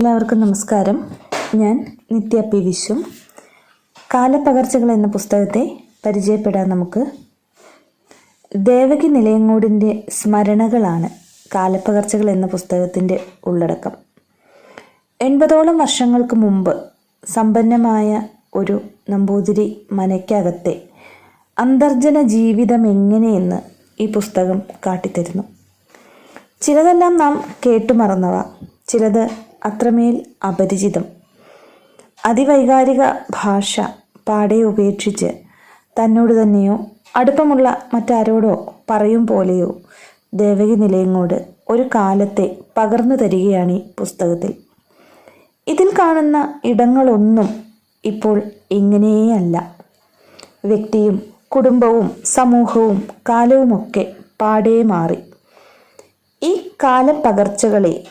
എല്ലാവർക്കും നമസ്കാരം. ഞാൻ നിത്യ പി വിശ്വം. കാലപ്പകർച്ചകൾ എന്ന പുസ്തകത്തെ പരിചയപ്പെടാൻ നമുക്ക് ദേവകി നിലയങ്ങോടിന്റെ സ്മരണകളാണ് കാലപ്പകർച്ചകൾ എന്ന പുസ്തകത്തിന്റെ ഉള്ളടക്കം. എൺപതോളം വർഷങ്ങൾക്ക് മുമ്പ് സമ്പന്നമായ ഒരു നമ്പൂതിരി മനയ്ക്കകത്തെ അന്തർജന ജീവിതം എങ്ങനെയെന്ന് ഈ പുസ്തകം കാട്ടിത്തരുന്നു. ചിലതെല്ലാം നാം കേട്ടു കേട്ടുമറന്നവ. ചിലത് അത്രമേൽ അപരിചിതം. അതിവൈകാരിക ഭാഷ പാടെ ഉപേക്ഷിച്ച് തന്നോട് തന്നെയോ അടുപ്പമുള്ള മറ്റാരോടോ പറയും പോലെയോ ദേവകി നിലയങ്ങോട് ഒരു കാലത്തെ പകർന്നു തരികയാണ് ഈ പുസ്തകത്തിൽ. ഇതിൽ കാണുന്ന ഇടങ്ങളൊന്നും ഇപ്പോൾ ഇങ്ങനെയല്ല. വ്യക്തിയും കുടുംബവും സമൂഹവും കാലവുമൊക്കെ പാടേ മാറി. ഈ കാലപ്പകർച്ചകളെ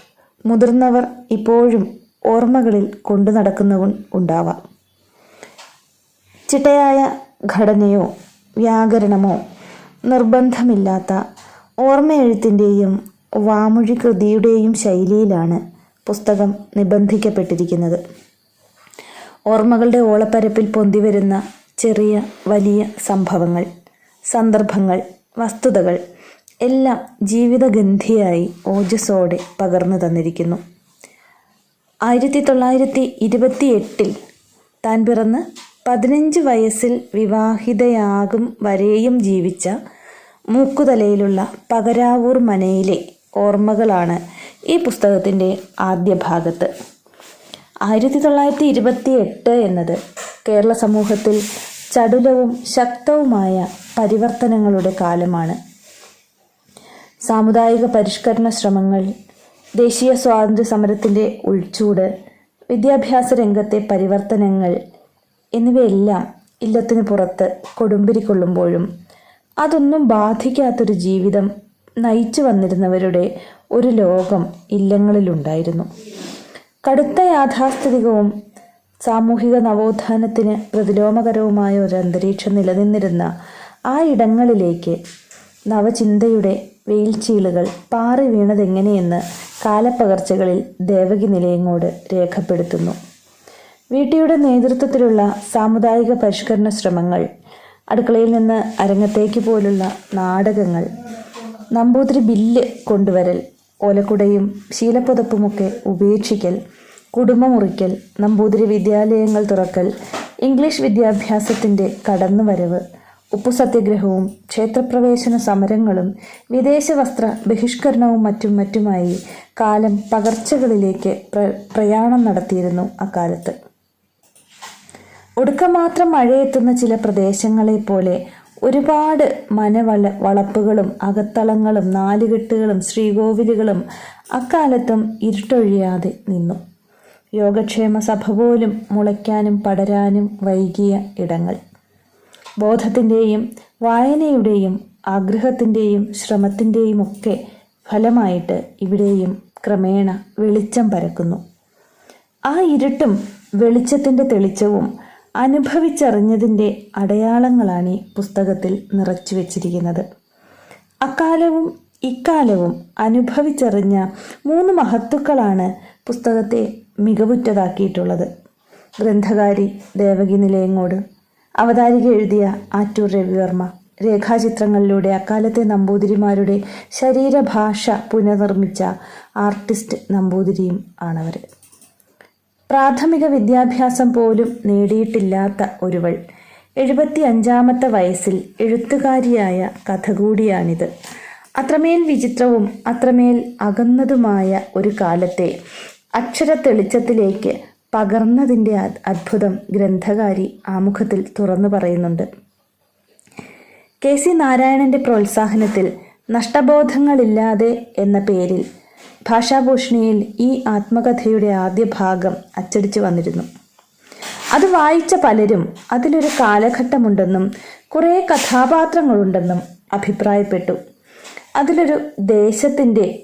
മുതിർന്നവർ ഇപ്പോഴും ഓർമ്മകളിൽ കൊണ്ടു നടക്കുന്നവൻ ഉണ്ടാവാം. ചിട്ടയായ ഘടനയോ വ്യാകരണമോ നിർബന്ധമില്ലാത്ത ഓർമ്മയെഴുത്തിന്റെയും വാമൊഴി കൃതിയുടെയും ശൈലിയിലാണ് പുസ്തകം നിബന്ധിക്കപ്പെട്ടിരിക്കുന്നത്. ഓർമ്മകളുടെ ഓളപ്പരപ്പിൽ പൊന്തിവരുന്ന ചെറിയ വലിയ സംഭവങ്ങൾ സന്ദർഭങ്ങൾ വസ്തുതകൾ എല്ലാം ജീവിതഗന്ധിയായി ഓജസ്സോടെ പകർന്നു തന്നിരിക്കുന്നു. ആയിരത്തി തൊള്ളായിരത്തി ഇരുപത്തി എട്ടിൽ താൻ പിറന്ന് പതിനഞ്ച് വയസ്സിൽ വിവാഹിതയാകും വരെയും ജീവിച്ച മൂക്കുതലയിലുള്ള പകരാവൂർ മനയിലെ ഓർമ്മകളാണ് ഈ പുസ്തകത്തിന്റെ ആദ്യ ഭാഗത്ത്. ആയിരത്തി തൊള്ളായിരത്തി ഇരുപത്തി എട്ട് എന്നത് കേരള സമൂഹത്തിൽ ചടുലവും ശക്തവുമായ പരിവർത്തനങ്ങളുടെ കാലമാണ്. സാമുദായിക പരിഷ്കരണ ശ്രമങ്ങൾ ദേശീയ സ്വാതന്ത്ര്യ സമരത്തിന്റെ ഉൾച്ചൂട് വിദ്യാഭ്യാസ രംഗത്തെ പരിവർത്തനങ്ങൾ എന്നിവയെല്ലാം ഇല്ലത്തിന് പുറത്ത് കൊടുമ്പിരി കൊള്ളുമ്പോഴും അതൊന്നും ബാധിക്കാത്തൊരു ജീവിതം നയിച്ചു വന്നിരുന്നവരുടെ ഒരു ലോകം ഇല്ലങ്ങളിലുണ്ടായിരുന്നു. കടുത്ത യാഥാസ്ഥിതികവും സാമൂഹിക നവോത്ഥാനത്തിന് പ്രതിലോമകരവുമായ ഒരു അന്തരീക്ഷം നിലനിന്നിരുന്ന ആ ഇടങ്ങളിലേക്ക് നവചിന്തയുടെ വെയിൽച്ചീളുകൾ പാറി വീണതെങ്ങനെയെന്ന് കാലപ്പകർച്ചകളിൽ ദേവകി നിലയങ്ങോട് രേഖപ്പെടുത്തുന്നു. വീട്ടിയുടെ നേതൃത്വത്തിലുള്ള സാമുദായിക പരിഷ്കരണ ശ്രമങ്ങൾ അടുക്കളയിൽ നിന്ന് അരങ്ങത്തേക്ക് പോലുള്ള നാടകങ്ങൾ നമ്പൂതിരി ബില്ല് കൊണ്ടുവരൽ ഓലക്കുടയും ശീലപ്പുതപ്പുമൊക്കെ ഉപേക്ഷിക്കൽ കുടുംബമുറിക്കൽ നമ്പൂതിരി വിദ്യാലയങ്ങൾ തുറക്കൽ ഇംഗ്ലീഷ് വിദ്യാഭ്യാസത്തിന്റെ കടന്നുവരവ് ഉപ്പു സത്യാഗ്രഹവും ക്ഷേത്രപ്രവേശന സമരങ്ങളും വിദേശ വസ്ത്ര ബഹിഷ്കരണവും മറ്റും മറ്റുമായി കാലം പകർച്ചകളിലേക്ക് പ്ര പ്രയാണം നടത്തിയിരുന്നു അക്കാലത്ത്. ഒടുക്കമാത്രം മഴയെത്തുന്ന ചില പ്രദേശങ്ങളെ പോലെ ഒരുപാട് മനവള വളപ്പുകളും അകത്തളങ്ങളും നാലുകെട്ടുകളും ശ്രീകോവിലുകളും അക്കാലത്തും ഇരുട്ടൊഴിയാതെ നിന്നു. യോഗക്ഷേമ സഭ പോലും മുളയ്ക്കാനും പടരാനും വൈകിയ ഇടങ്ങൾ. ബോധത്തിന്റെയും വായനയുടെയും ആഗ്രഹത്തിന്റെയും ശ്രമത്തിന്റെയും ഒക്കെ ഫലമായിട്ട് ഇവിടെയും ക്രമേണ വെളിച്ചം പരക്കുന്നു. ആ ഇരുട്ടും വെളിച്ചത്തിന്റെ തെളിച്ചവും അനുഭവിച്ചറിഞ്ഞതിന്റെ അടയാളങ്ങളാണ് ഈ പുസ്തകത്തിൽ നിറച്ചു വച്ചിരിക്കുന്നത്. അക്കാലവും ഇക്കാലവും അനുഭവിച്ചറിഞ്ഞ മൂന്ന് മഹത്തുക്കളാണ് പുസ്തകത്തെ മികവുറ്റതാക്കിയിട്ടുള്ളത്. ഗ്രന്ഥകാരി ദേവകി നിലയങ്ങോട് അവതാരിക എഴുതിയ ആറ്റൂർ രവിവർമ്മ. രേഖാചിത്രങ്ങളിലൂടെ അക്കാലത്തെ നമ്പൂതിരിമാരുടെ ശരീരഭാഷ പുനർനിർമ്മിച്ച ആർട്ടിസ്റ്റ് നമ്പൂതിരിയും ആണവർ പ്രാഥമിക വിദ്യാഭ്യാസം പോലും നേടിയിട്ടില്ലാത്ത ഒരുവൾ. എഴുപത്തി അഞ്ചാമത്തെ വയസ്സിൽ എഴുത്തുകാരിയായ കഥ കൂടിയാണിത്. അത്രമേൽ വിചിത്രവും അത്രമേൽ അകന്നതുമായ ഒരു കാലത്തെ അക്ഷര തെളിച്ചത്തിലേക്ക് പകർന്നതിന്റെ അത്ഭുതം ഗ്രന്ഥകാരി ആമുഖത്തിൽ തുറന്നു പറയുന്നുണ്ട്. കെ സി നാരായണന്റെ പ്രോത്സാഹനത്തിൽ നഷ്ടബോധങ്ങളില്ലാതെ എന്ന പേരിൽ ഭാഷാഭൂഷണിയിൽ ഈ ആത്മകഥയുടെ ആദ്യ ഭാഗം അച്ചടിച്ചു വന്നിരുന്നു. അത് വായിച്ച പലരും അതിലൊരു കാലഘട്ടമുണ്ടെന്നും കുറേ കഥാപാത്രങ്ങളുണ്ടെന്നും അഭിപ്രായപ്പെട്ടു. അതിലൊരു ദേശത്തിന്റെ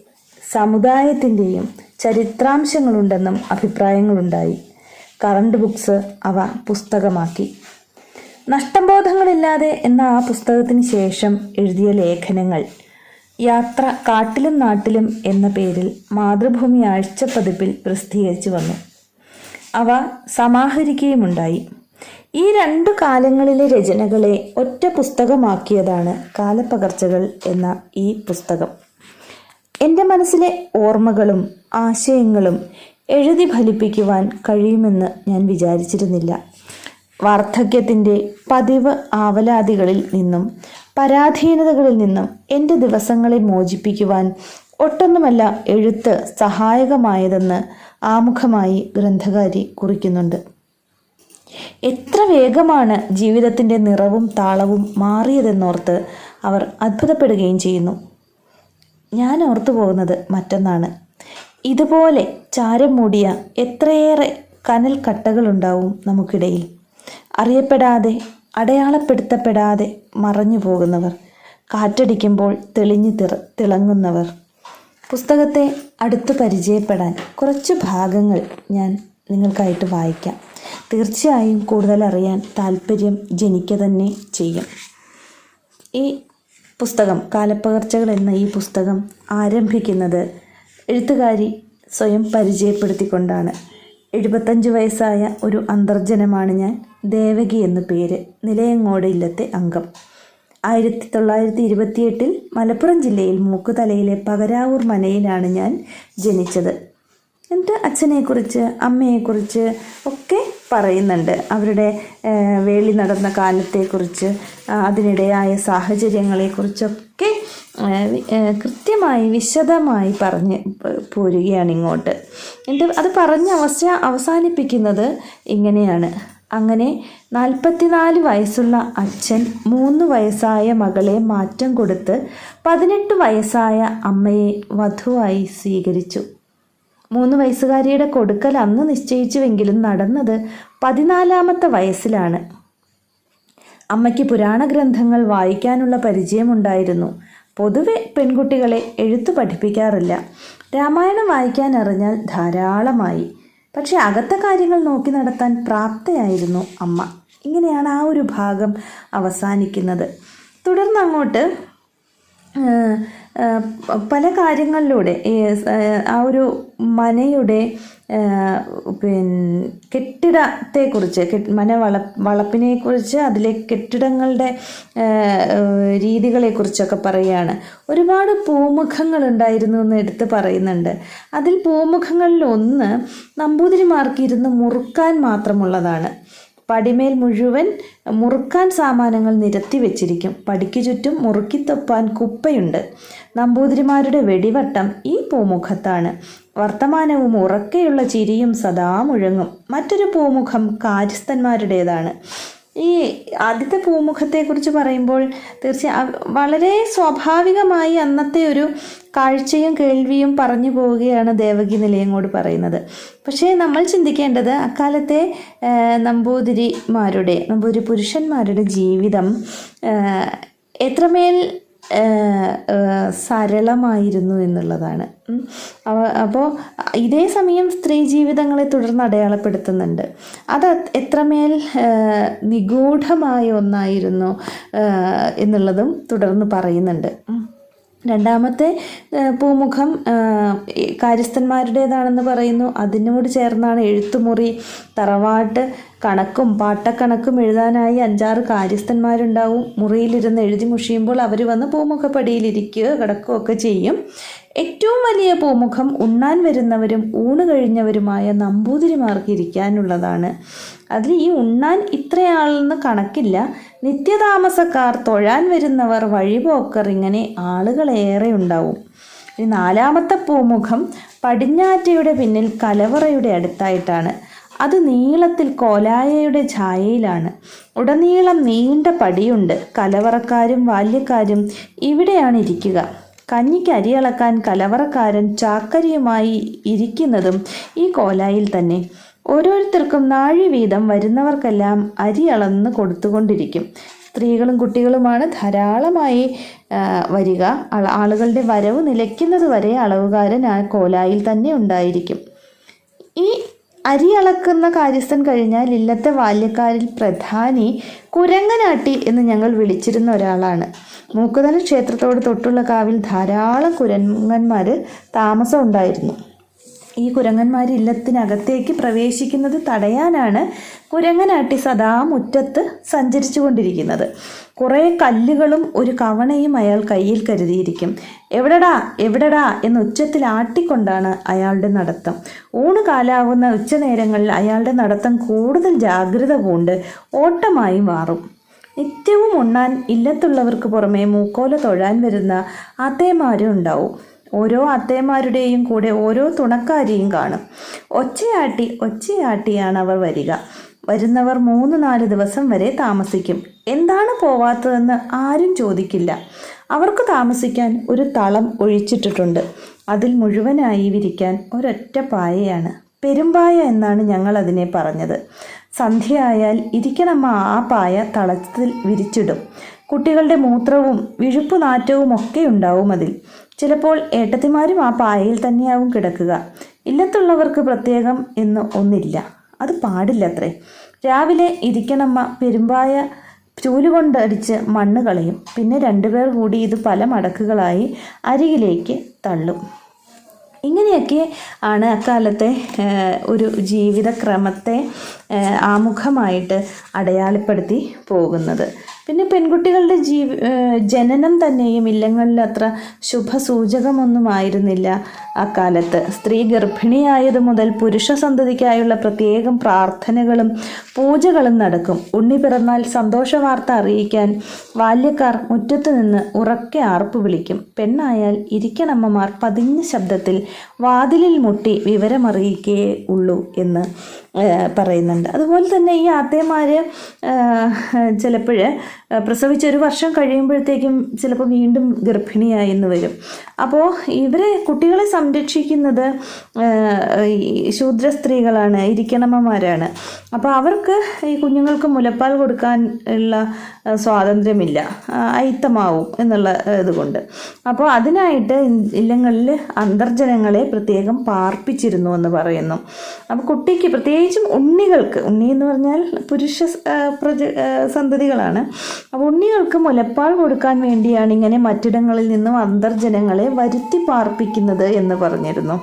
സമുദായത്തിന്റെയും ചരിത്രാംശങ്ങളുണ്ടെന്നും അഭിപ്രായങ്ങളുണ്ടായി. കറണ്ട് ബുക്സ് അവ പുസ്തകമാക്കി. നഷ്ടബോധങ്ങളില്ലാതെ എന്ന ആ പുസ്തകത്തിന് ശേഷം എഴുതിയ ലേഖനങ്ങൾ. യാത്ര കാട്ടിലും നാട്ടിലും എന്ന പേരിൽ മാതൃഭൂമി ആഴ്ച പതിപ്പിൽ പ്രസിദ്ധീകരിച്ചു വന്നു. അവ സമാഹരിക്കുകയുമുണ്ടായി. ഈ രണ്ടു കാലങ്ങളിലെ രചനകളെ ഒറ്റ പുസ്തകമാക്കിയതാണ് കാലപ്പകർച്ചകൾ എന്ന ഈ പുസ്തകം. എന്റെ മനസ്സിലെ ഓർമ്മകളും ആശയങ്ങളും എഴുതി ഫലിപ്പിക്കുവാൻ കഴിയുമെന്ന് ഞാൻ വിചാരിച്ചിരുന്നില്ല. വാർദ്ധക്യത്തിന്റെ പതിവ് ആവലാതികളിൽ നിന്നും പരാധീനതകളിൽ നിന്നും എന്റെ ദിവസങ്ങളെ മോചിപ്പിക്കുവാൻ ഒട്ടൊന്നുമല്ല എഴുത്ത് സഹായകമായതെന്ന് ആമുഖമായി ഗ്രന്ഥകാരി കുറിക്കുന്നുണ്ട്. എത്ര വേഗമാണ് ജീവിതത്തിന്റെ നിറവും താളവും മാറിയതെന്നോർത്ത് അവർ അത്ഭുതപ്പെടുകയും ചെയ്യുന്നു. ഞാൻ ഓർത്തു പോകുന്നത് മറ്റൊന്നാണ്. ഇതുപോലെ ചാരം മൂടിയ എത്രയേറെ കനൽ കട്ടകളുണ്ടാവും നമുക്കിടയിൽ. അറിയപ്പെടാതെ അടയാളപ്പെടുത്തപ്പെടാതെ മറഞ്ഞു പോകുന്നവർ കാറ്റടിക്കുമ്പോൾ തെളിഞ്ഞു തിറ തിളങ്ങുന്നവർ. പുസ്തകത്തെ അടുത്ത് പരിചയപ്പെടാൻ കുറച്ച് ഭാഗങ്ങൾ ഞാൻ നിങ്ങൾക്കായിട്ട് വായിക്കാം. തീർച്ചയായും കൂടുതൽ അറിയാൻ താല്പര്യം ജനിക്കുക തന്നെ ചെയ്യും. ഈ പുസ്തകം കാലപ്പകർച്ചകൾ എന്ന ഈ പുസ്തകം ആരംഭിക്കുന്നത് എഴുത്തുകാരി സ്വയം പരിചയപ്പെടുത്തിക്കൊണ്ടാണ്. എഴുപത്തഞ്ച് വയസ്സായ ഒരു അന്തർജനമാണ് ഞാൻ. ദേവകി എന്നു പേര്. നിലയങ്ങോട് ഇല്ലത്തെ അംഗം. ആയിരത്തി തൊള്ളായിരത്തി ഇരുപത്തിയെട്ടിൽ മലപ്പുറം ജില്ലയിൽ മൂക്കുതലയിലെ പകരാവൂർ മനയിലാണ് ഞാൻ ജനിച്ചത്. എന്റെ അച്ഛനെക്കുറിച്ച് അമ്മയെക്കുറിച്ച് ഒക്കെ പറയുന്നുണ്ട്. അവരുടെ വേളി നടന്ന കാലത്തെക്കുറിച്ച് അതിനിടയായ സാഹചര്യങ്ങളെക്കുറിച്ചൊക്കെ കൃത്യമായി വിശദമായി പറഞ്ഞ് പോരുകയാണ് ഇങ്ങോട്ട്. എന്റെ അത് പറഞ്ഞ് അവസ്ഥ അവസാനിപ്പിക്കുന്നത് ഇങ്ങനെയാണ്. അങ്ങനെ നാൽപ്പത്തിനാല് വയസ്സുള്ള അച്ഛൻ മൂന്ന് വയസ്സായ മകളെ മാറ്റം കൊടുത്ത് പതിനെട്ട് വയസ്സായ അമ്മയെ വധുവായി സ്വീകരിച്ചു. മൂന്ന് വയസ്സുകാരിയുടെ കൊടുക്കൽ അന്ന് നിശ്ചയിച്ചുവെങ്കിലും നടന്നത് പതിനാലാമത്തെ വയസ്സിലാണ്. അമ്മയ്ക്ക് പുരാണ ഗ്രന്ഥങ്ങൾ വായിക്കാനുള്ള പരിചയമുണ്ടായിരുന്നു. പൊതുവെ പെൺകുട്ടികളെ എഴുത്തു പഠിപ്പിക്കാറില്ല. രാമായണം വായിക്കാൻ അറിഞ്ഞാൽ ധാരാളമായി. പക്ഷേ അകത്തെ കാര്യങ്ങൾ നോക്കി നടത്താൻ പ്രാപ്തയായിരുന്നു അമ്മ. ഇങ്ങനെയാണ് ആ ഒരു ഭാഗം അവസാനിക്കുന്നത്. തുടർന്ന് അങ്ങോട്ട് പല കാര്യങ്ങളിലൂടെ ആ ഒരു മനയുടെ പിന്നെ കെട്ടിടത്തെക്കുറിച്ച് മന വള വളപ്പിനെക്കുറിച്ച് അതിലെ കെട്ടിടങ്ങളുടെ രീതികളെക്കുറിച്ചൊക്കെ പറയുകയാണ്. ഒരുപാട് പൂമുഖങ്ങൾ ഉണ്ടായിരുന്നു എന്ന് എടുത്ത് പറയുന്നുണ്ട്. അതിൽ പൂമുഖങ്ങളിൽ ഒന്ന് നമ്പൂതിരിമാർക്ക് ഇരുന്ന് മുറുക്കാൻ മാത്രമുള്ളതാണ്. പടിമേൽ മുഴുവൻ മുറുക്കാൻ സാമാനങ്ങൾ നിരത്തി വെച്ചിരിക്കും. പടിക്ക് ചുറ്റും മുറുക്കിത്തൊപ്പാൻ കുപ്പയുണ്ട്. നമ്പൂതിരിമാരുടെ വെടിവട്ടം ഈ പൂമുഖത്താണ്. വർത്തമാനവും ഉറക്കെയുള്ള ചിരിയും സദാ മുഴങ്ങും. മറ്റൊരു പൂമുഖം കാര്യസ്ഥന്മാരുടേതാണ്. ഈ ആദ്യത്തെ പൂമുഖത്തെക്കുറിച്ച് പറയുമ്പോൾ തീർച്ചയായും വളരെ സ്വാഭാവികമായി അന്നത്തെ ഒരു കാഴ്ചയും കേൾവിയും പറഞ്ഞു പോവുകയാണ് ദേവകി നിലയങ്ങോട് പറയുന്നത്. പക്ഷേ നമ്മൾ ചിന്തിക്കേണ്ടത് അക്കാലത്തെ നമ്പൂതിരിമാരുടെ നമ്പൂതിരി പുരുഷന്മാരുടെ ജീവിതം എത്രമേൽ സരളമായിരുന്നു എന്നുള്ളതാണ്. അപ്പോൾ ഇതേ സമയം സ്ത്രീ ജീവിതങ്ങളെ തുടർന്ന് അടയാളപ്പെടുത്തുന്നുണ്ട്. അത് എത്രമേൽ നിഗൂഢമായ ഒന്നായിരുന്നു എന്നുള്ളതും തുടർന്ന് പറയുന്നുണ്ട്. രണ്ടാമത്തെ പൂമുഖം കാര്യസ്ഥന്മാരുടേതാണെന്ന് പറയുന്നു. അതിനോട് ചേർന്നാണ് എഴുത്തുമുറി തറവാട്ട് കണക്കും പാട്ടക്കണക്കും എഴുതാനായി അഞ്ചാറ് കാര്യസ്ഥന്മാരുണ്ടാവും. മുറിയിലിരുന്ന് എഴുതി മുഷിയുമ്പോൾ അവർ വന്ന് പൂമുഖപ്പടിയിലിരിക്കുക കിടക്കുകയൊക്കെ ചെയ്യും. ഏറ്റവും വലിയ പൂമുഖം ഉണ്ണാൻ വരുന്നവരും ഊണ് കഴിഞ്ഞവരുമായ നമ്പൂതിരിമാർക്ക് ഇരിക്കാനുള്ളതാണ്. അതിൽ ഈ ഉണ്ണാൻ ഇത്രയാളെന്ന് കണക്കില്ല. നിത്യതാമസക്കാർ തൊഴാൻ വരുന്നവർ വഴിപോക്കർ ഇങ്ങനെ ആളുകളേറെ ഉണ്ടാവും. ഈ നാലാമത്തെ പൂമുഖം പടിഞ്ഞാറ്റയുടെ പിന്നിൽ കലവറയുടെ അടുത്തായിട്ടാണ്. അത് നീളത്തിൽ കോലായയുടെ ഛായയിലാണ്. ഉടനീളം നീണ്ട പടിയുണ്ട്. കലവറക്കാരും ബാല്യക്കാരും ഇവിടെയാണ് ഇരിക്കുക. കഞ്ഞിക്ക് അരി അളക്കാൻ കലവറക്കാരൻ ചാക്കരിയുമായി ഇരിക്കുന്നതും ഈ കോലായിൽ തന്നെ. ഓരോരുത്തർക്കും നാഴി വീതം വരുന്നവർക്കെല്ലാം അരി അളന്ന് കൊടുത്തുകൊണ്ടിരിക്കും. സ്ത്രീകളും കുട്ടികളുമാണ് ധാരാളമായി വരിക. ആളുകളുടെ വരവ് നിലയ്ക്കുന്നത് വരെ അളവുകാരൻ ആ കോലായിൽ തന്നെ ഉണ്ടായിരിക്കും. ഈ അരി അളക്കുന്ന കാര്യസ്ഥൻ കഴിഞ്ഞാൽ ഇല്ലത്തെ ബാല്യക്കാരിൽ പ്രധാനി കുരങ്ങനാട്ടി എന്ന് ഞങ്ങൾ വിളിച്ചിരുന്ന ഒരാളാണ്. മൂക്കുതല ക്ഷേത്രത്തോട് തൊട്ടുള്ള കാവിൽ ധാരാളം കുരങ്ങന്മാർ താമസം ഉണ്ടായിരുന്നു. ഈ കുരങ്ങന്മാർ ഇല്ലത്തിനകത്തേക്ക് പ്രവേശിക്കുന്നത് തടയാനാണ് കുരങ്ങനാട്ടി സദാ മുറ്റത്ത് സഞ്ചരിച്ചു കൊണ്ടിരിക്കുന്നത് കുറേ കല്ലുകളും ഒരു കവണയും അയാൾ കയ്യിൽ കരുതിയിരിക്കും. എവിടടാ? എവിടടാ? എന്ന് ഉച്ചത്തിൽ ആട്ടിക്കൊണ്ടാണ് അയാളുടെ നടത്തം. ഊണ് കാലാവുന്ന ഉച്ചനേരങ്ങളിൽ അയാളുടെ നടത്തം കൂടുതൽ ജാഗ്രത പൂണ്ട് ഓട്ടമായി മാറും. നിത്യവും ഉണ്ണാൻ ഇല്ലത്തുള്ളവർക്ക് പുറമെ മൂക്കോല തൊഴാൻ വരുന്ന അതേമാരും ഉണ്ടാവും. ഓരോ അത്തേമാരുടെയും കൂടെ ഓരോ തുണക്കാരിയും കാണും. ഒച്ചയാട്ടി ഒച്ചയാട്ടിയാണ് അവർ വരിക. വരുന്നവർ മൂന്ന് നാല് ദിവസം വരെ താമസിക്കും. എന്താണ് പോവാത്തതെന്ന് ആരും ചോദിക്കില്ല. അവർക്ക് താമസിക്കാൻ ഒരു തളം ഒഴിച്ചിട്ടിട്ടുണ്ട്. അതിൽ മുഴുവനായി വിരിക്കാൻ ഒരൊറ്റ പായയാണ്. പെരുമ്പായ എന്നാണ് ഞങ്ങൾ അതിനെ പറഞ്ഞത്. സന്ധ്യയായാൽ ഇരിക്കണമ്മ ആ പായ തളത്തിൽ വിരിച്ചിടും. കുട്ടികളുടെ മൂത്രവും വിഴുപ്പ് നാറ്റവും ഒക്കെ ഉണ്ടാവും അതിൽ. ചിലപ്പോൾ ഏട്ടത്തിമാരും ആ പായയിൽ തന്നെയാവും കിടക്കുക. ഇല്ലത്തുള്ളവർക്ക് പ്രത്യേകം എന്ന് ഒന്നില്ല. അത് പാടില്ലത്രേ. രാവിലെ ഇരിക്കണമ്മ പെരുമ്പായ ചൂലുകൊണ്ടടിച്ച് മണ്ണ് കളയും. പിന്നെ രണ്ടുപേർ കൂടി ഇത് പല മടക്കുകളായി അരികിലേക്ക് തള്ളും. ഇങ്ങനെയൊക്കെ ആണ് അക്കാലത്തെ ഒരു ജീവിതക്രമത്തെ ആമുഖമായിട്ട് അടയാളപ്പെടുത്തി പോകുന്നത്. പിന്നെ പെൺകുട്ടികളുടെ ജീവ ജനനം തന്നെയും ഇല്ലങ്ങളിൽ അത്ര ശുഭസൂചകമൊന്നും ആയിരുന്നില്ല അക്കാലത്ത്. സ്ത്രീ ഗർഭിണിയായത് മുതൽ പുരുഷ സന്തതിക്കായുള്ള പ്രത്യേകം പ്രാർത്ഥനകളും പൂജകളും നടക്കും. ഉണ്ണി പിറന്നാൽ സന്തോഷ വാർത്ത അറിയിക്കാൻ ബാല്യക്കാർ മുറ്റത്ത് നിന്ന് ഉറക്കെ ആർപ്പ് വിളിക്കും. പെണ്ണായാൽ ഇരിക്കണമ്മമാർ പതിഞ്ഞ ശബ്ദത്തിൽ വാതിലിൽ മുട്ടി വിവരമറിയിക്കേ ഉള്ളൂ എന്ന് പറയുന്നുണ്ട്. അതുപോലെ തന്നെ ഈ ആത്തേമാർ ചിലപ്പോൾ പ്രസവിച്ച് ഒരു വർഷം കഴിയുമ്പോഴത്തേക്കും ചിലപ്പോൾ വീണ്ടും ഗർഭിണിയായി എന്ന് വരും. അപ്പോൾ ഇവരെ കുട്ടികളെ സംരക്ഷിക്കുന്നത് ശൂദ്ര സ്ത്രീകളാണ് ഇരിക്കണമ്മമാരാണ്. അപ്പോൾ അവർക്ക് ഈ കുഞ്ഞുങ്ങൾക്ക് മുലപ്പാൽ കൊടുക്കാൻ ഉള്ള സ്വാതന്ത്ര്യമില്ല. ഐത്തമാവും എന്നുള്ള ഇതുകൊണ്ട്. അപ്പോൾ അതിനായിട്ട് ഇല്ലങ്ങളിൽ അന്തർജനങ്ങളെ പ്രത്യേകം പാർപ്പിച്ചിരുന്നു എന്ന് പറയുന്നു. അപ്പോൾ കുട്ടിക്ക് പ്രത്യേകിച്ചും ഉണ്ണികൾക്ക് ഉണ്ണി എന്ന് പറഞ്ഞാൽ പുരുഷ പ്രജ സന്തതികളാണ്. അപ്പോൾ ഉണ്ണികൾക്ക് മുലപ്പാൽ കൊടുക്കാൻ വേണ്ടിയാണ് ഇങ്ങനെ മറ്റിടങ്ങളിൽ നിന്നും അന്തർജനങ്ങളെ വരുത്തി പാർപ്പിക്കുന്നത് എന്ന് പറഞ്ഞിരുന്നു.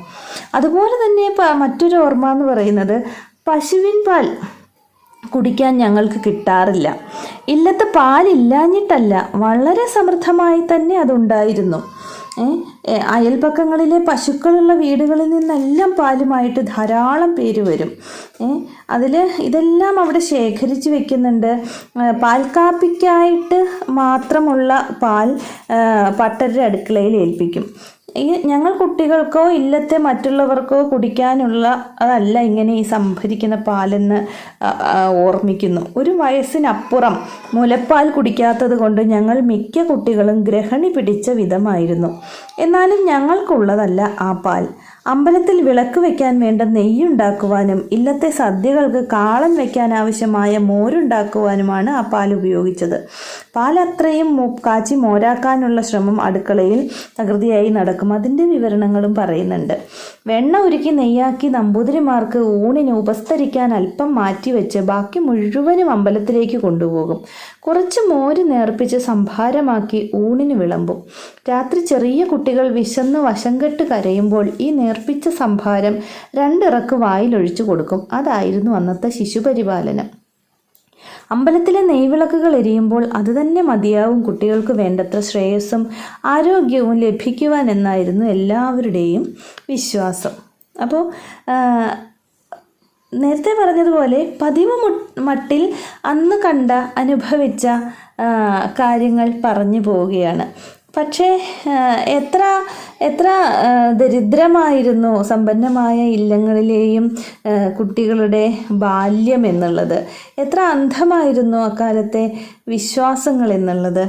അതുപോലെ തന്നെ മറ്റൊരു ഓർമ്മ എന്ന് പറയുന്നത് പശുവിൻ പാൽ കുടിക്കാൻ ഞങ്ങൾക്ക് കിട്ടാറില്ല. ഇല്ലത്തെ പാലില്ലാഞ്ഞിട്ടല്ല വളരെ സമൃദ്ധമായി തന്നെ അതുണ്ടായിരുന്നു. അയൽപക്കങ്ങളിലെ പശുക്കളുള്ള വീടുകളിൽ നിന്നെല്ലാം പാലുമായിട്ട് ധാരാളം പേര് വരും. അതിൽ ഇതെല്ലാം അവിടെ ശേഖരിച്ച് വെക്കുന്നുണ്ട്. പാൽക്കാപ്പിക്കായിട്ട് മാത്രമുള്ള പാൽ പട്ടരുടെ അടുക്കളയിൽ ഏൽപ്പിക്കും. ഈ ഞങ്ങൾ കുട്ടികൾക്കോ ഇല്ലത്തെ മറ്റുള്ളവർക്കോ കുടിക്കാനുള്ള അതല്ല ഇങ്ങനെ ഈ സംഭരിക്കുന്ന പാലെന്ന് ഓർമ്മിക്കുന്നു. ഒരു വയസ്സിനപ്പുറം മുലപ്പാൽ കുടിക്കാത്തത് കൊണ്ട് ഞങ്ങൾ മിക്ക കുട്ടികളും ഗ്രഹണി പിടിച്ച വിധമായിരുന്നു. എന്നാലും ഞങ്ങൾക്കുള്ളതല്ല ആ പാൽ. അമ്പലത്തിൽ വിളക്ക് വെക്കാൻ വേണ്ട നെയ്യുണ്ടാക്കുവാനും ഇല്ലത്തെ സദ്യകൾക്ക് കാളൻ വെക്കാൻ ആവശ്യമായ മോരുണ്ടാക്കുവാനുമാണ് ആ പാൽ ഉപയോഗിച്ചത്. പാൽ അത്രയും കാച്ചി മോരാക്കാനുള്ള ശ്രമം അടുക്കളയിൽ തകൃതിയായി നടക്കും. അതിന്റെ വിവരണങ്ങളും പറയുന്നുണ്ട്. വെണ്ണ ഉരുക്കി നെയ്യാക്കി നമ്പൂതിരിമാർക്ക് ഊണിന് ഉപസ്തരിക്കാൻ അല്പം മാറ്റിവെച്ച് ബാക്കി മുഴുവനും അമ്പലത്തിലേക്ക് കൊണ്ടുപോകും. കുറച്ച് മോര് നേർപ്പിച്ച് സംഭാരമാക്കി ഊണിന് വിളമ്പും. രാത്രി ചെറിയ കുട്ടികൾ വിശന്ന് വശം കെട്ട് കരയുമ്പോൾ ഈ നേർപ്പിച്ച സംഭാരം രണ്ടിറക്ക് വായിലൊഴിച്ചു കൊടുക്കും. അതായിരുന്നു അന്നത്തെ ശിശുപരിപാലനം. അമ്പലത്തിലെ നെയ്വിളക്കുകൾ എരിയുമ്പോൾ അതുതന്നെ മതിയാവും കുട്ടികൾക്ക് വേണ്ടത്ര ശ്രേയസ്സും ആരോഗ്യവും ലഭിക്കുവാൻ എന്നായിരുന്നു എല്ലാവരുടെയും വിശ്വാസം. അപ്പോൾ നേരത്തെ പറഞ്ഞതുപോലെ പതിവ് മട്ടിൽ അന്ന് കണ്ട അനുഭവിച്ച കാര്യങ്ങൾ പറഞ്ഞു പോവുകയാണ്. പക്ഷേ എത്ര എത്ര ദരിദ്രമായിരുന്നു സമ്പന്നമായ ഇല്ലങ്ങളിലെയും കുട്ടികളുടെ ബാല്യം എന്നുള്ളത്. എത്ര അന്ധമായിരുന്നു അക്കാലത്തെ വിശ്വാസങ്ങൾ എന്നുള്ളത്.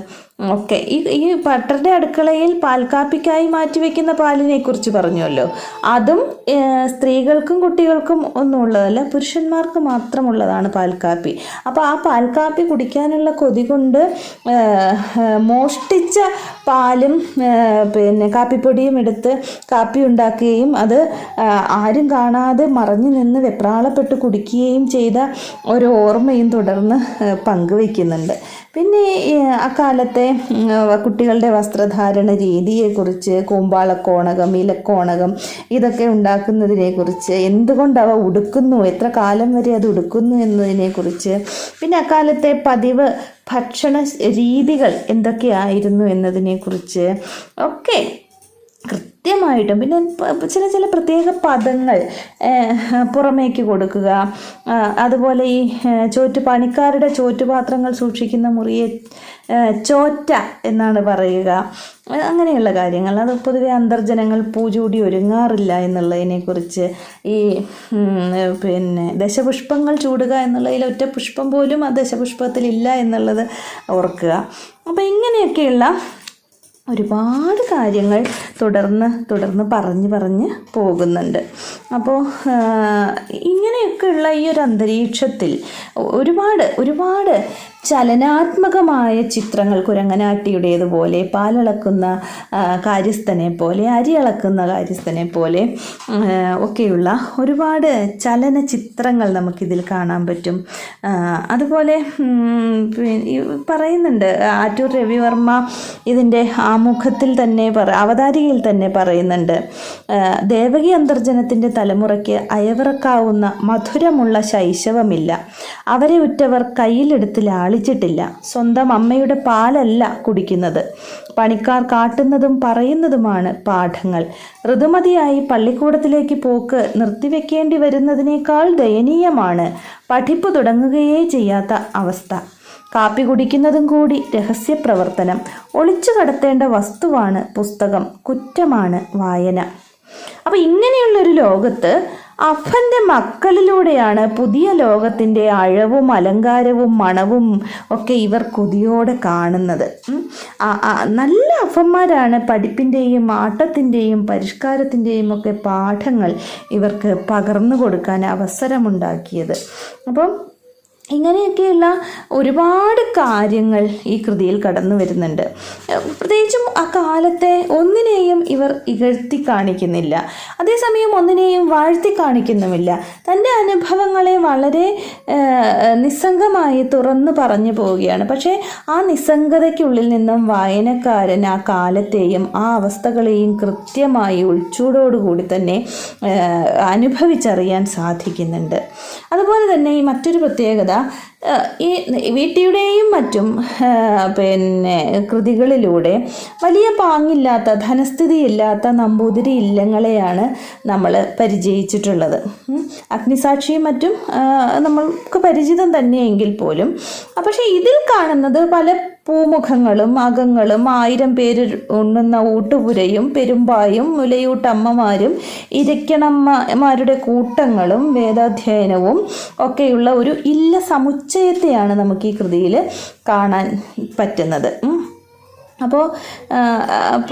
ഒക്കെ ഈ ഈ പട്ടരുടെ അടുക്കളയിൽ പാൽക്കാപ്പിക്കായി മാറ്റിവെക്കുന്ന പാലിനെ കുറിച്ച് പറഞ്ഞുവല്ലോ. അതും സ്ത്രീകൾക്കും കുട്ടികൾക്കും ഒന്നും ഉള്ളതല്ല പുരുഷന്മാർക്ക് മാത്രമുള്ളതാണ് പാൽക്കാപ്പി അപ്പോൾ ആ പാൽക്കാപ്പി കുടിക്കാനുള്ള കൊതി കൊണ്ട് മോഷ്ടിച്ച പാലും പിന്നെ കാപ്പിപ്പൊടിയും എടുത്ത് കാപ്പി ഉണ്ടാക്കുകയും അത് ആരും കാണാതെ മറഞ്ഞു നിന്ന് വെപ്രാളപ്പെട്ട് കുടിക്കുകയും ചെയ്ത ഒരു ഓർമ്മയും തുടർന്ന് പങ്കുവയ്ക്കുന്നുണ്ട്. പിന്നെ അക്കാലത്തെ കുട്ടികളുടെ വസ്ത്രധാരണ രീതിയെക്കുറിച്ച് കൂമ്പാളക്കോണകം ഇലക്കോണകം ഇതൊക്കെ ഉണ്ടാക്കുന്നതിനെക്കുറിച്ച് എന്തുകൊണ്ട് അവ ഉടുക്കുന്നു? എത്ര കാലം വരെ അത് ഉടുക്കുന്നു എന്നതിനെക്കുറിച്ച് പിന്നെ അക്കാലത്തെ പതിവ് ഭക്ഷണ രീതികൾ എന്തൊക്കെയായിരുന്നു എന്നതിനെക്കുറിച്ച് ഒക്കെ കൃത്യമായിട്ടും പിന്നെ ചില ചില പ്രത്യേക പദങ്ങൾ പുറമേക്ക് കൊടുക്കുക. അതുപോലെ ഈ ചോറ്റ് പണിക്കാരുടെ ചോറ്റുപാത്രങ്ങൾ സൂക്ഷിക്കുന്ന മുറിയെ ചോറ്റ എന്നാണ് പറയുക. അങ്ങനെയുള്ള കാര്യങ്ങൾ. അത് പൊതുവെ അന്തർജനങ്ങൾ പൂജൂടി ഒരുങ്ങാറില്ല എന്നുള്ളതിനെക്കുറിച്ച് ഈ പിന്നെ ദശപുഷ്പങ്ങൾ ചൂടുക എന്നുള്ളതിൽ ഒറ്റ പുഷ്പം പോലും ആ ദശപുഷ്പത്തിലില്ല എന്നുള്ളത് ഓർക്കുക. അപ്പോൾ ഇങ്ങനെയൊക്കെയുള്ള ഒരുപാട് കാര്യങ്ങൾ തുടർന്ന് തുടർന്ന് പറഞ്ഞ് പറഞ്ഞ് പോകുന്നുണ്ട്. അപ്പോൾ ഇങ്ങനെയൊക്കെയുള്ള ഈ ഒരു അന്തരീക്ഷത്തിൽ ഒരുപാട് ഒരുപാട് ചലനാത്മകമായ ചിത്രങ്ങൾ കുരങ്ങനാട്ടിയുടേതുപോലെ പാലളക്കുന്ന കാര്യസ്ഥനെ പോലെ അരി അളക്കുന്ന കാര്യസ്ഥനെ പോലെ ഒക്കെയുള്ള ഒരുപാട് ചലന ചിത്രങ്ങൾ നമുക്കിതിൽ കാണാൻ പറ്റും. അതുപോലെ പറയുന്നുണ്ട് ആറ്റൂർ രവിവർമ്മ ഇതിന്റെ ആമുഖത്തിൽ തന്നെ പറ അവതാരികയിൽ തന്നെ പറയുന്നുണ്ട് ദേവകി അന്തർജനത്തിന്റെ തലമുറയ്ക്ക് അയവിറക്കാവുന്ന മധുരമുള്ള ശൈശവമില്ല. അവരെ ഉറ്റവർ കയ്യിലെടുത്ത് ലാളിച്ചിട്ടില്ല സ്വന്തം അമ്മയുടെ പാലല്ല കുടിക്കുന്നത്. പണിക്കാർ കാട്ടുന്നതും പറയുന്നതുമാണ് പാഠങ്ങൾ. ഋതുമതിയായി പള്ളിക്കൂടത്തിലേക്ക് പോക്ക് നിർത്തിവെക്കേണ്ടി വരുന്നതിനേക്കാൾ ദയനീയമാണ്. പഠിപ്പ് തുടങ്ങുകയേ ചെയ്യാത്ത അവസ്ഥ. കാപ്പി കുടിക്കുന്നതും കൂടി രഹസ്യപ്രവർത്തനം. ഒളിച്ചു കടത്തേണ്ട വസ്തുവാണ് പുസ്തകം. കുറ്റമാണ് വായന. അപ്പോൾ ഇങ്ങനെയുള്ളൊരു ലോകത്ത് അഫന്റെ മക്കളിലൂടെയാണ് പുതിയ ലോകത്തിന്റെ അഴവും അലങ്കാരവും മണവും ഒക്കെ ഇവർ കൊതിയോടെ കാണുന്നത്. നല്ല അഫന്മാരാണ് പഠിപ്പിന്റെയും ആട്ടത്തിന്റെയും പരിഷ്കാരത്തിന്റെയും ഒക്കെ പാഠങ്ങൾ ഇവർക്ക് പകർന്നു കൊടുക്കാൻ അവസരമുണ്ടാക്കിയത്. അപ്പം ഇങ്ങനെയൊക്കെയുള്ള ഒരുപാട് കാര്യങ്ങൾ ഈ കൃതിയിൽ കടന്നു വരുന്നുണ്ട്. പ്രത്യേകിച്ചും ആ കാലത്തെ ഒന്നിനെയും ഇവർ ഇകഴ്ത്തി കാണിക്കുന്നില്ല. അതേസമയം ഒന്നിനെയും വാഴ്ത്തി കാണിക്കുന്നുമില്ല. തന്റെ അനുഭവങ്ങളെ വളരെ നിസ്സംഗമായി തുറന്നു പറഞ്ഞു പോവുകയാണ്. പക്ഷേ ആ നിസ്സംഗതയ്ക്കുള്ളിൽ നിന്നും വായനക്കാരൻ ആ കാലത്തെയും ആ അവസ്ഥകളെയും കൃത്യമായി ഉൾച്ചൂടോടുകൂടി തന്നെ അനുഭവിച്ചറിയാൻ സാധിക്കുന്നുണ്ട്. അതുപോലെ തന്നെ ഈ മറ്റൊരു പ്രത്യേകത ഈ വീട്ടിയുടെയും മറ്റും പിന്നെ കൃതികളിലൂടെ വലിയ പാങ്ങില്ലാത്ത ധനസ്ഥിതിയില്ലാത്ത നമ്പൂതിരി ഇല്ലങ്ങളെയാണ് നമ്മൾ പരിചയിച്ചിട്ടുള്ളത്. അഗ്നിസാക്ഷിയും മറ്റും നമ്മൾക്ക് പരിചിതം തന്നെയെങ്കിൽ പോലും പക്ഷേ ഇതിൽ കാണുന്നത് പല പൂമുഖങ്ങളും അകങ്ങളും ആയിരം പേര് ഉണ്ണുന്ന ഊട്ടുപുരയും പെരുമ്പായും മുലയൂട്ടമ്മമാരും ഇരക്കണമ്മമാരുടെ കൂട്ടങ്ങളും വേദാധ്യയനവും ഒക്കെയുള്ള ഒരു ഇല്ല സമുച്ചയത്തെയാണ് നമുക്ക് ഈ കൃതിയിൽ കാണാൻ പറ്റുന്നത്. അപ്പോൾ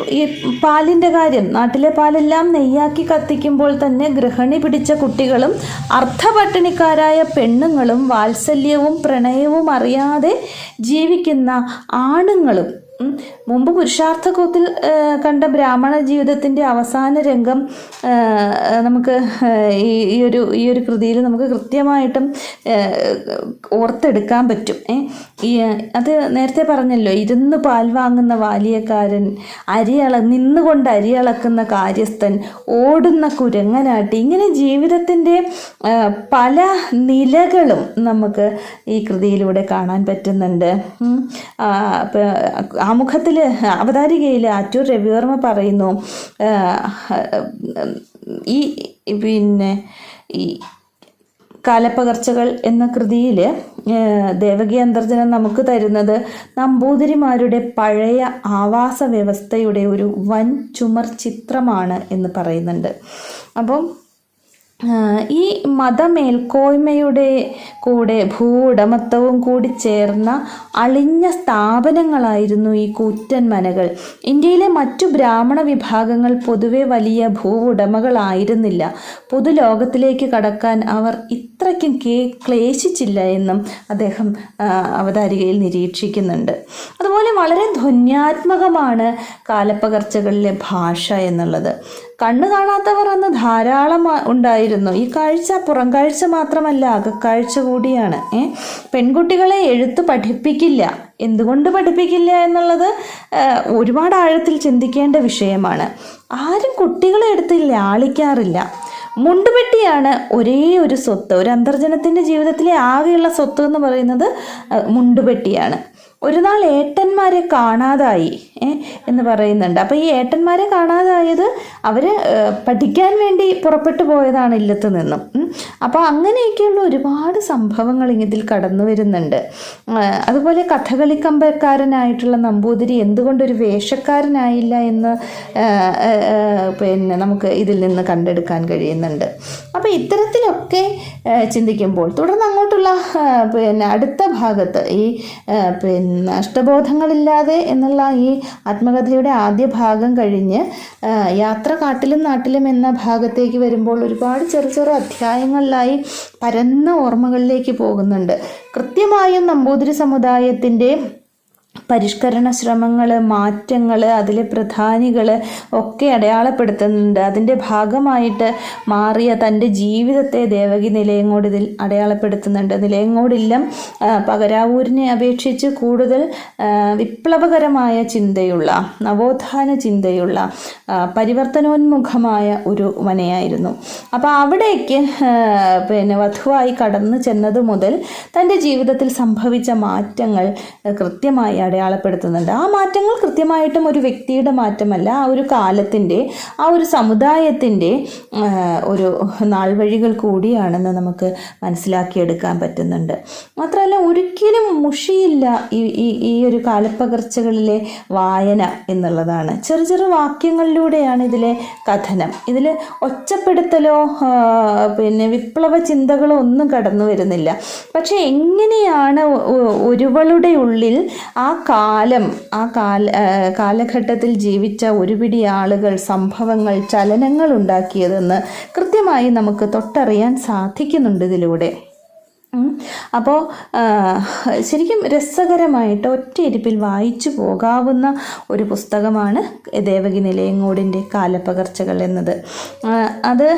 ഈ പാലിന്റെ കാര്യം നാട്ടിലെ പാലെല്ലാം നെയ്യാക്കി കത്തിക്കുമ്പോൾ തന്നെ ഗൃഹിണി പിടിച്ച കുട്ടികളും അർദ്ധപട്ടിണിക്കാരായ പെണ്ണുങ്ങളും വാത്സല്യവും പ്രണയവും അറിയാതെ ജീവിക്കുന്ന ആണുങ്ങളും മുമ്പ് പുരുഷാർത്ഥകത്തിൽ കണ്ട ബ്രാഹ്മണ ജീവിതത്തിന്റെ അവസാന രംഗം നമുക്ക് ഈ ഒരു ഈ ഒരു കൃതിയിൽ നമുക്ക് കൃത്യമായിട്ടും ഓർത്തെടുക്കാൻ പറ്റും. ഈ അത് നേരത്തെ പറഞ്ഞല്ലോ ഇരുന്ന് പാൽ വാങ്ങുന്ന വാലിയക്കാരൻ അരിയള നിന്നുകൊണ്ട് അരിയളക്കുന്ന കാര്യസ്ഥൻ ഓടുന്ന കുരങ്ങനാട്ടി ഇങ്ങനെ ജീവിതത്തിന്റെ പല നിലകളും നമുക്ക് ഈ കൃതിയിലൂടെ കാണാൻ പറ്റുന്നുണ്ട്. ആമുഖത്തിൽ അവതാരികയിൽ ആറ്റൂർ രവിവർമ്മ പറയുന്നു ഈ പിന്നെ ഈ കാലപ്പകർച്ചകൾ എന്ന കൃതിയിൽ ദേവകി അന്തർജനം നമുക്ക് തരുന്നത് നമ്പൂതിരിമാരുടെ പഴയ ആവാസ വ്യവസ്ഥയുടെ ഒരു വൻ ചുമർ ചിത്രമാണ് എന്ന് പറയുന്നുണ്ട്. അപ്പം ഈ മതമേൽക്കോയ്മയുടെ കൂടെ ഭൂവുടമത്വവും കൂടി ചേർന്ന അളിഞ്ഞ സ്ഥാപനങ്ങളായിരുന്നു ഈ കൂറ്റൻ മനകൾ ഇന്ത്യയിലെ മറ്റു ബ്രാഹ്മണ വിഭാഗങ്ങൾ പൊതുവെ വലിയ ഭൂവുടമകളായിരുന്നില്ല. പൊതുലോകത്തിലേക്ക് കടക്കാൻ അവർ ഇത്രയ്ക്കും കേ ക്ലേശിച്ചില്ല എന്നും അദ്ദേഹം അവതാരികയിൽ നിരീക്ഷിക്കുന്നുണ്ട്. അതുപോലെ വളരെ ധ്വന്യാത്മകമാണ് കാലപ്പകർച്ചകളിലെ ഭാഷ എന്നുള്ളത്. കണ്ണു കാണാത്തവർ അന്ന് ധാരാളം ഉണ്ടായിരുന്നു. ഈ കാഴ്ച പുറം കാഴ്ച മാത്രമല്ല അകക്കാഴ്ച കൂടിയാണ്. ഏ? പെൺകുട്ടികളെ എഴുത്ത് പഠിപ്പിക്കില്ല. എന്തുകൊണ്ട് പഠിപ്പിക്കില്ല എന്നുള്ളത് ഒരുപാട് ആഴത്തിൽ ചിന്തിക്കേണ്ട വിഷയമാണ്. ആരും കുട്ടികളെ എടുത്ത് ലാളിക്കാറില്ല മുണ്ടുപെട്ടിയാണ് ഒരേ ഒരു സ്വത്ത്. ഒരു അന്തർജനത്തിന്റെ ജീവിതത്തിലെ ആകെയുള്ള സ്വത്ത് എന്ന് പറയുന്നത് മുണ്ടുപെട്ടിയാണ്. ഒരു നാൾ ഏട്ടന്മാരെ കാണാതായി എന്ന് പറയുന്നുണ്ട്. അപ്പോൾ ഈ ഏട്ടന്മാരെ കാണാതായത് അവർ പഠിക്കാൻ വേണ്ടി പുറപ്പെട്ടു പോയതാണ് ഇല്ലത്ത് നിന്നും. അപ്പോൾ അങ്ങനെയൊക്കെയുള്ള ഒരുപാട് സംഭവങ്ങൾ ഇതിൽ കടന്നു വരുന്നുണ്ട്. അതുപോലെ കഥകളി കമ്പക്കാരനായിട്ടുള്ള നമ്പൂതിരി എന്തുകൊണ്ടൊരു വേഷക്കാരനായില്ല എന്ന് പിന്നെ നമുക്ക് ഇതിൽ നിന്ന് കണ്ടെടുക്കാൻ കഴിയുന്നുണ്ട്. അപ്പോൾ ഇത്തരത്തിലൊക്കെ ചിന്തിക്കുമ്പോൾ തുടർന്ന് അങ്ങോട്ടുള്ള പിന്നെ അടുത്ത ഭാഗത്ത് ഈ പിന്നെ നഷ്ടബോധങ്ങളില്ലാതെ എന്നുള്ള ഈ ആത്മകഥയുടെ ആദ്യ ഭാഗം കഴിഞ്ഞ് യാത്ര കാട്ടിലും നാട്ടിലും എന്ന ഭാഗത്തേക്ക് വരുമ്പോൾ ഒരുപാട് ചെറു ചെറു അധ്യായങ്ങളിലായി പരന്ന ഓർമ്മകളിലേക്ക് പോകുന്നുണ്ട്. കൃത്യമായും നമ്പൂതിരി സമുദായത്തിന്റെ പരിഷ്കരണ ശ്രമങ്ങൾ മാറ്റങ്ങൾ അതിലെ പ്രധാനികൾ ഒക്കെ അടയാളപ്പെടുത്തുന്നുണ്ട്. അതിന്റെ ഭാഗമായിട്ട് മാറിയ തന്റെ ജീവിതത്തെ ദേവകി നിലയങ്ങോട് ഇതിൽ അടയാളപ്പെടുത്തുന്നുണ്ട്. നിലയങ്ങോടില്ലം പകരാവൂരിനെ അപേക്ഷിച്ച് കൂടുതൽ വിപ്ലവകരമായ ചിന്തയുള്ള നവോത്ഥാന ചിന്തയുള്ള പരിവർത്തനോന്മുഖമായ ഒരു മനയായിരുന്നു. അപ്പോൾ അവിടേക്ക് പിന്നെ വധുവായി കടന്നു ചെന്നത് മുതൽ തന്റെ ജീവിതത്തിൽ സംഭവിച്ച മാറ്റങ്ങൾ കൃത്യമായി അടയാളപ്പെടുത്തുന്നുണ്ട്. ആ മാറ്റങ്ങൾ കൃത്യമായിട്ടും ഒരു വ്യക്തിയുടെ മാറ്റമല്ല ആ ഒരു കാലത്തിന്റെ ആ ഒരു സമുദായത്തിന്റെ ഒരു നാൾവഴികൾ കൂടിയാണെന്ന് നമുക്ക് മനസ്സിലാക്കിയെടുക്കാൻ പറ്റുന്നുണ്ട്. മാത്രമല്ല ഒരിക്കലും മുഷിയില്ല ഈ ഈ ഒരു കാലപ്പകർച്ചകളിലെ വായന എന്നുള്ളതാണ്. ചെറു ചെറു വാക്യങ്ങളിലൂടെയാണ് ഇതിലെ കഥനം. ഇതിൽ ഒച്ചപ്പെടുത്തലോ പിന്നെ വിപ്ലവ ചിന്തകളോ ഒന്നും കടന്നു വരുന്നില്ല. പക്ഷേ എങ്ങനെയാണ് ഒരുവളുടെ ഉള്ളിൽ ആ കാലം ആ കാല കാലഘട്ടത്തിൽ ജീവിച്ച ഒരുപിടി ആളുകൾ സംഭവങ്ങൾ ചലനങ്ങൾ ഉണ്ടാക്കിയതെന്ന് കൃത്യമായി നമുക്ക് തൊട്ടറിയാൻ സാധിക്കുന്നുണ്ട് ഇതിലൂടെ. അപ്പോൾ ശരിക്കും രസകരമായിട്ട് ഒറ്റയിരുപ്പിൽ വായിച്ചു പോകാവുന്ന ഒരു പുസ്തകമാണ് ദേവകി നിലയങ്ങോടിന്റെ കാലപ്പകർച്ചകൾ എന്നത്. അത്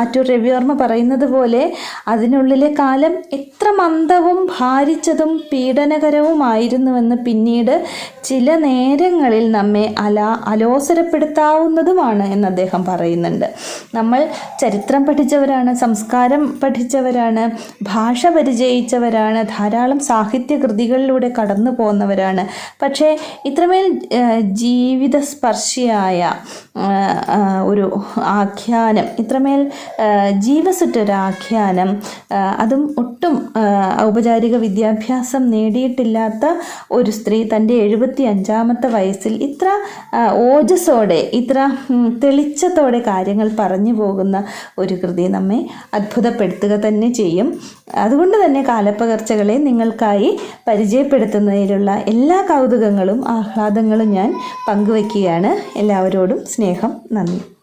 ആറ്റൂർ രവിവർമ്മ പറയുന്നത് പോലെ അതിനുള്ളിലെ കാലം എത്ര മന്ദവും ഭാരിച്ചതും പീഡനകരവുമായിരുന്നുവെന്ന് പിന്നീട് ചില നേരങ്ങളിൽ നമ്മെ അല അലോസരപ്പെടുത്താവുന്നതുമാണ് എന്ന് അദ്ദേഹം പറയുന്നുണ്ട്. നമ്മൾ ചരിത്രം പഠിച്ചവരാണ് സംസ്കാരം പഠിച്ചവരാണ് ഭാഷ പരിചയിച്ചവരാണ് ധാരാളം സാഹിത്യ കൃതികളിലൂടെ കടന്നു പോകുന്നവരാണ്. പക്ഷേ ഇത്രമേൽ ജീവിതസ്പർശിയായ ഒരു ആഖ്യാനം ഇത്രമേൽ ജീവസുറ്റൊരാഖ്യാനം അതും ഒട്ടും ഔപചാരിക വിദ്യാഭ്യാസം നേടിയിട്ടില്ലാത്ത ഒരു സ്ത്രീ തന്റെ എഴുപത്തി അഞ്ചാമത്തെ വയസ്സിൽ ഇത്ര ഓജസ്സോടെ ഇത്ര തെളിച്ചത്തോടെ കാര്യങ്ങൾ പറഞ്ഞു പോകുന്ന ഒരു കൃതി നമ്മെ അത്ഭുതപ്പെടുത്തുക തന്നെ ചെയ്യും. അതുകൊണ്ട് തന്നെ കാലപ്പകർച്ചകളെ നിങ്ങൾക്കായി പരിചയപ്പെടുത്തുന്നതിലുള്ള എല്ലാ കൗതുകങ്ങളും ആഹ്ലാദങ്ങളും ഞാൻ പങ്കുവയ്ക്കുകയാണ്. എല്ലാവരോടും സ്നേഹം നന്ദി.